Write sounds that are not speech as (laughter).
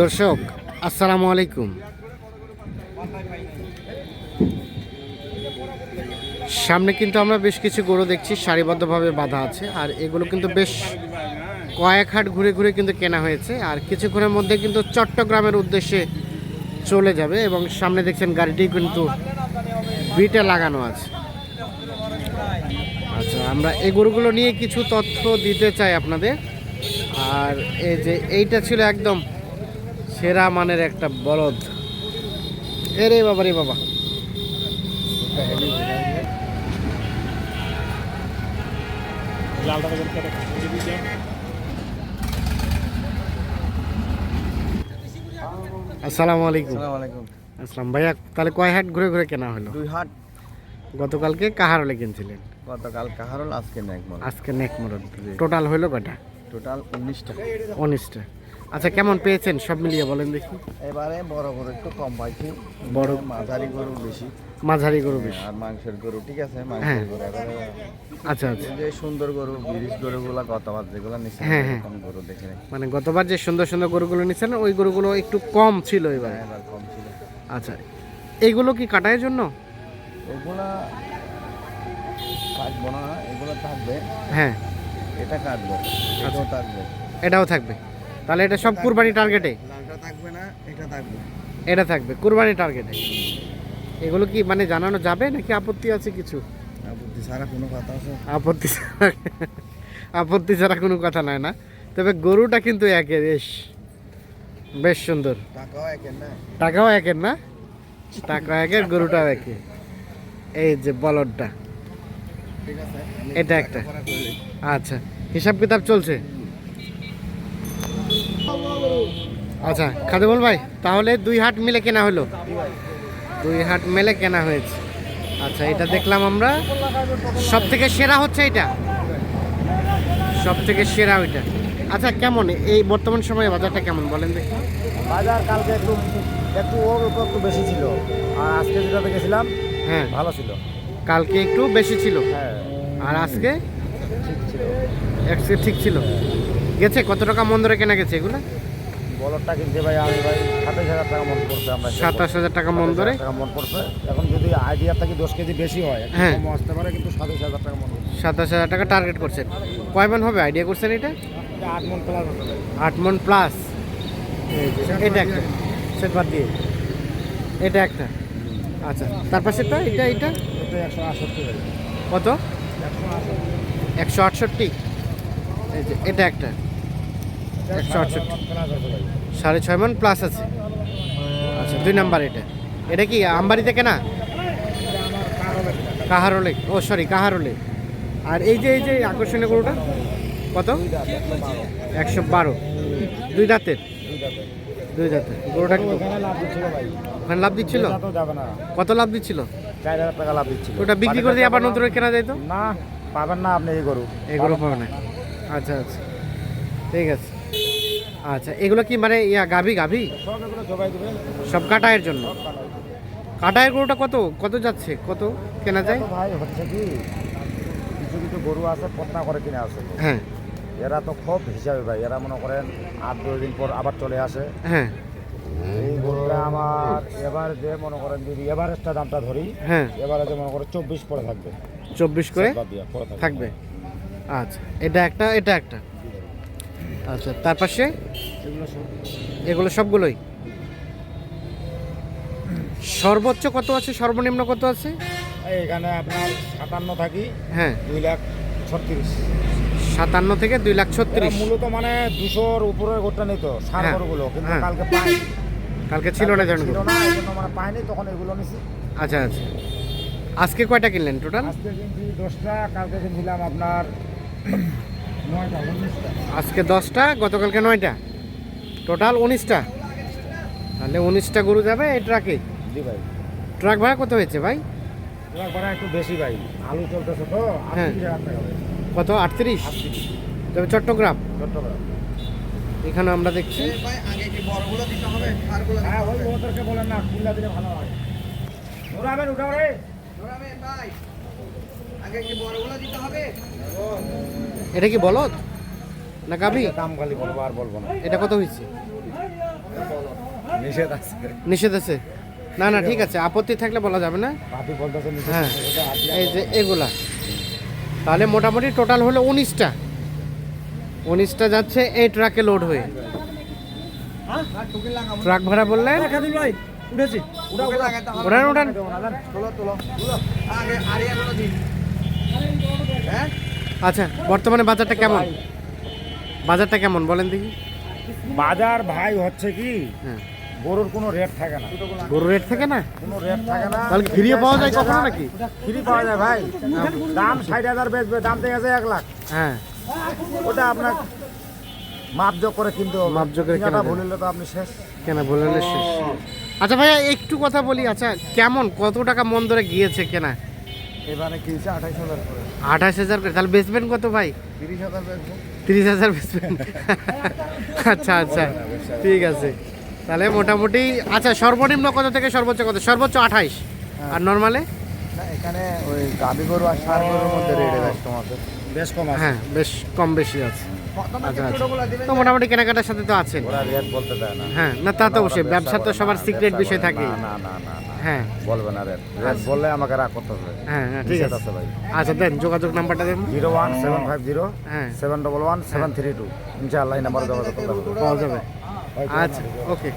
দর্শক, আসসালামু আলাইকুম। সামনে কিন্তু আমরা বেশ কিছু গরু দেখছি, সারিবদ্ধভাবে বাঁধা আছে, আর এগুলো কিন্তু বেশ কয়েক হাট ঘুরে ঘুরে কিন্তু কেনা হয়েছে, আর কিছুক্ষণের মধ্যে কিন্তু চট্টগ্রামের উদ্দেশ্যে চলে যাবে, এবং সামনে দেখছেন গাড়িটি কিন্তু বিটে লাগানো আছে। আচ্ছা আমরা এই গরুগুলো নিয়ে কিছু তথ্য দিতে চাই আপনাদের। আর এই যে এইটা ছিল একদম সেরা মানের একটা বলদ। এ রে বাবা রে বাবা। আসসালামু আলাইকুম। আসসালাম ভাইয়া তাহলে কয় হাট ঘুরে ঘুরে কেনা হলো? দুই হাট। গতকালকে কাহারলে কিনছিলেন? গতকাল কাহারল আজকে নেকমল আজকে নেক মোড় টোটাল হইল কয়টা? টোটাল উনিশটা উনিশটা আচ্ছা কেমন পেয়েছেন? সব মিলিয়ে বলেন দেখি। এবারে বড় গরু একটু কম পাইছি। বড় মাঝারি গরু বেশি। মাঝারি গরু বেশি। আর মাংসের গরু ঠিক আছে? হ্যাঁ। মাংসের গরু আচ্ছা আচ্ছা। যে সুন্দর গরু বিরিশ গরুগুলা গতবার যেগুলো নিচ্ছে হ্যাঁ, হ্যাঁ। গরু দেখে মানে গতবার যে সুন্দর সুন্দর গরুগুলো নিচ্ছেন ওই গরুগুলো একটু কম ছিল এবার। হ্যাঁ, এবার কম ছিল। আচ্ছা এইগুলো কি কাটায়ের জন্য? ওগুলা কাটবো না এগুলো থাকবে। হ্যাঁ। এটা কাটবো এটাও থাকবে। এটাও থাকবে। তাহলে এটা সব কুরবানি টার্গেটে লালটা থাকবে না এটা থাকবে। এটা থাকবে কুরবানি টার্গেটে এগুলো কি মানে জানানো যাবে নাকি আপত্তি আছে কিছু? বুদ্ধি সারা কোনো কথা আছে। আপত্তি ছাড়া আপত্তি ছাড়া কোনো কথা নয় না। তবে গরুটা কিন্তু একে বেশ। বেশ সুন্দর। টাকাও একের না। টাকাও একের না? টাকা একের গরুটাও একে। এই যে বলদটা। এটা একটা। আচ্ছা হিসাব কিতাব চলছে? আচ্ছা খাদেবল ভাই তাহলে দুই হাট মিলে কেনা হলো? দুই হাট মেলে কেনা হয়েছে। আচ্ছা এটা দেখলাম আমরা। সব থেকে সেরা হচ্ছে এটা সব থেকে সেরা ওইটা। আচ্ছা কেমন? এই বর্তমান সময়ে বাজারটা কেমন? বলেন দেখি। বাজার কালকে একটু একটু ওর উপর একটু বেশি ছিল। আর আজকে যেটাতে গেছিলাম হ্যাঁ। ভালো ছিল। কালকে একটু বেশি ছিল। হ্যাঁ আর আজকে ঠিক ছিল একশো ঠিক ছিল। গেছে? কত টাকা মন ধরে কেনা গেছে এগুলো? বলরটা কিনতে ভাই আমি ভাই সাতাশ হাজার টাকা মন পড়ছে আমরা সাতাশ হাজার টাকা মন ধরে? টাকা মন পড়ছে। এখন যদি আইডিয়া থেকে দশ কেজি বেশি হয় হ্যাঁ। কম আসতে পারে কিন্তু সাতাশ হাজার টাকা মন সাতাশ হাজার টাকা টার্গেট করছেন। কয় মন হবে? আইডিয়া করছেন এটা? এটা আট মন প্লাস আট মন প্লাস এটা একটা। সেট বাদ দিয়ে। এটা একটা। আচ্ছা তার পাশেরটা? এটা এটা? কত? একশো আটষট্টি। এই যে এটা একটা। একশো আটষট্টি। সাড়ে ছয় মন প্লাস আছে। আচ্ছা দুই নাম্বার এটা। এটা কি আমবাড়িতে কেনা? কাহারোলে। ও সরি কাহারোলে। আর এই যে এই যে আকর্ষণীয় গরুটা কত? একশো বারো। দুই দাঁতের? দুই দাঁতে দাঁতের। গরুটা ওখানে লাভ দিচ্ছিল কত লাভ দিচ্ছিল? চার হাজার টাকা লাভ দিচ্ছিল। ওটা বিক্রি করে দিয়ে আবার নতুন কেনা যায় তো? না পাবেন না আপনি এই গরু। এই গরু পাবে না। আচ্ছা আচ্ছা। ঠিক আছে। আচ্ছা এগুলো কি মানে ইয়া গাভি গাভি? সব কাটায়ের জন্য? কাটায়ের গরুটা কত? কত যাচ্ছে? কত কেনা যায়? ভাই হচ্ছে কি কিছু কিছু গরু আছে পটনা করে কিনে আসে। হ্যাঁ। এরা তো খুব হিসাবে ভাই এরা মনে করেন আট দশ দিন পর আবার চলে আসে। হ্যাঁ। এই গরুটা আমার এবার যে মনে করেন যদি এভারেজটা দামটা ধরি হ্যাঁ। এবারে যে মনে করেন চব্বিশ পরে থাকবে। চব্বিশ করে? থাকবে। আচ্ছা এটা একটা এটা একটা। আচ্ছা তার পাশে? এগুলো সবগুলোই? সর্বোচ্চ কত আছে? সর্বনিম্ন কত আছে? এখানে আপনার সাতান্ন থাকি হ্যাঁ। দুই লাখ ছত্রিশ। সাতান্ন থেকে দুই লাখ ছত্রিশ। মূলত মানে দুশোর উপরে গোটা নিত সার হ্যাঁ, গরুগুলো কিন্তু হ্যাঁ। কালকে পাইনি। কালকে ছিল না জানেন ছিল না জন্য মানে পাইনি তখন এগুলো নিছি। আচ্ছা আচ্ছা। আজকে কয়টা কিনলেন টোটাল আজকে কিনছি দশটা কালকে কিনছিলাম আপনার (clears throat) নয়টা উনিশটা। আজকে দশটা গতকালকে নয়টা। টোটাল উনিশটা। তাহলে উনিশটা গরু যাবে এই ট্রাকে জি ভাই। ট্রাক ভাড়া কত হয়েছে ভাই? ট্রাক ভাড়া একটু বেশি ভাই। আলু চলতেছে তো হ্যাঁ। কত? আটত্রিশ? তবে চট্টগ্রাম? চট্টগ্রাম। এখানে আমরা দেখছি। হ্যাঁ ওই ওদেরকে বলেন না খুলনা দিলে ভালো হয়। উড়াবেন উঠাও রে। এটা কি বলদ? না গাভি? দাম খালি বলব আর বলব না। এটা কত হয়েছে নিষেধ আছে। নিষেধ আছে? না না ঠিক আছে আপত্তি থাকলে বলা যাবে না। হ্যাঁ এই যে এগুলা। তাহলে মোটামুটি টোটাল হলো উনিশটা। উনিশটা যাচ্ছে এই ট্রাকে লোড হয়ে। ট্রাক ভাড়া বললেন? ভাই উঠেছি। ওঠান ওঠান দিন। হ্যাঁ? আচ্ছা বর্তমানে বাজারটা কেমন? বাজারটা কেমন বলেন দেখি। বাজার ভাই হচ্ছে কি হ্যাঁ। গরুর কোনো রেট থাকে না। গরুর রেট থাকে না? কোনো রেট থাকে না। তাহলে ফিরিয়ে পাওয়া যায় কখনো নাকি? ফ্রি পাওয়া যায় ভাই। দাম ষাট হাজার বেচবে দাম থেকে আছে এক লাখ। হ্যাঁ। ওটা আপনার মাপজোক করে কিনতে হবে মাপজোক করে কেনা যায়। তো আপনি শেষ। কেনা বললেন শেষ। আচ্ছা ভাইয়া একটু কথা বলি। আচ্ছা কেমন? কত টাকা মন ধরে গিয়েছে কেনা এবারে কি হচ্ছে আঠাইশ হাজার করে। আঠাশ হাজার করে। তাহলে বেচবেন কত ভাই? তিরিশ হাজার তিরিশ হাজার বেচবেন। আচ্ছা আচ্ছা। ঠিক আছে। তাহলে মোটামুটি আচ্ছা সর্বনিম্ন কত থেকে সর্বোচ্চ কত? সর্বোচ্চ আঠাইশ। আর নর্মালে? এখানে ওই গাবি গরু আর সার গরুর মধ্যে রেডে বেশ তোমাদের বেশ কম হ্যাঁ বেশ কম বেশি আছে। আচ্ছা আচ্ছা। তো মোটামুটি কেনাকাটার সাথে তো আছেন। ওরা রেট বলতে দেয় না। হ্যাঁ না তা তো অবশ্যই। ব্যবসা তো সবার সিক্রেট বিষয় থাকে। না না না না। হ্যাঁ। বলবে না রেট। রেট বললে আমাকে রাগ করতে হবে। হ্যাঁ হ্যাঁ ঠিক আছে। আছে ভাই। আচ্ছা দেন যোগাযোগ নাম্বারটা দেন। Zero one seven five zero হ্যাঁ। Seven double one seven three two. ইনশাআল্লাহ এই নাম্বারে যোগাযোগ করতে পাওয়া যাবে। আচ্ছা ওকে।